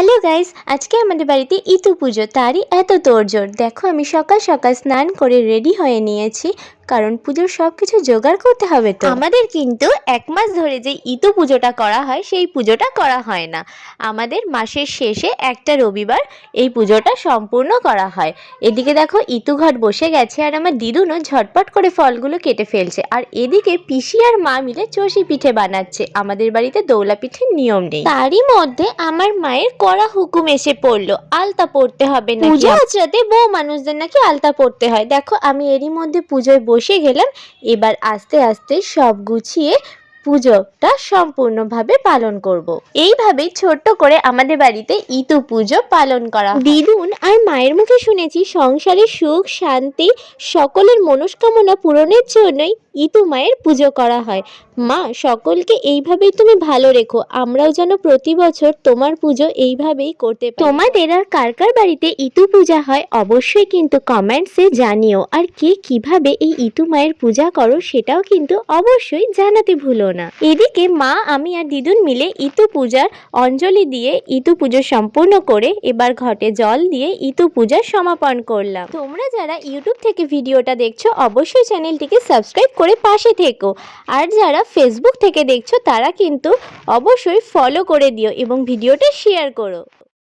Hello guys, আজকে আমাদের বাড়িতে ইতু পুজো, তারই এত তোড়জোড়। দেখো, আমি সকাল সকাল স্নান করে রেডি হয়ে নিয়েছি। কারণ পুজোর সব কিছু জোগাড় করতে হবে তো। আমাদের কিন্তু এক মাস ধরে যে ইতু পুজোটা করা হয় সেই পুজোটা করা হয় না। আমাদের মাসের শেষে একটা রবিবার এই পুজোটা সম্পূর্ণ করা হয়। এদিকে দেখো ইতু ঘট বসে গেছে আর আমার দিদুনও ঝটপট করে ফলগুলো কেটে ফেলছে। আর এদিকে পিসি আর মা মিলে চষি পিঠে বানাচ্ছে। আমাদের বাড়িতে দৌলা পিঠের নিয়ম নেই। তারই মধ্যে আমার মায়ের কড়া হুকুম এসে পড়ল আলতা পড়তে হবে না পুজো আচরাতে বউ মানুষদের নাকি আলতা পড়তে হয়। দেখো আমি এরই মধ্যে পুজোয় বসে গেলাম এবার আস্তে আস্তে সব গুছিয়ে পুজোটা সম্পূর্ণভাবে পালন করব। এইভাবে ছোট্ট করে আমাদের বাড়িতে ইতু পুজো পালন করা। দিদুন আর মায়ের মুখে শুনেছি সংসারে সুখ, শান্তি, সকলের মনস্কামনা পূরণের জন্যই ইতু মায়ের পুজো করা হয়। মা, সকলকে এইভাবেই তুমি ভালো রেখো। আমরাও যেন প্রতি বছর তোমার পুজো এইভাবেই করতে তোমাদের আর কার কার বাড়িতে ইতু পূজা হয় অবশ্যই কিন্তু কমেন্টসে জানিও। আর কে কীভাবে এই ইতু মায়ের পূজা করো সেটাও কিন্তু অবশ্যই জানাতে ভুলো না। এদিকে মা, আমি আর দিদুন মিলে ইতু পূজার অঞ্জলি দিয়ে ইতু পুজো সম্পূর্ণ করে এবার ঘটে জল দিয়ে ইতু পূজার সমাপন করলাম। তোমরা যারা ইউটিউব থেকে ভিডিওটা দেখছ, অবশ্যই চ্যানেলটিকে সাবস্ক্রাইব করে পাশে থেকো। আর যারা ফেসবুক থেকে দেখছ, তারা কিন্তু অবশ্যই ফলো করে দিও এবং ভিডিওটা শেয়ার করো।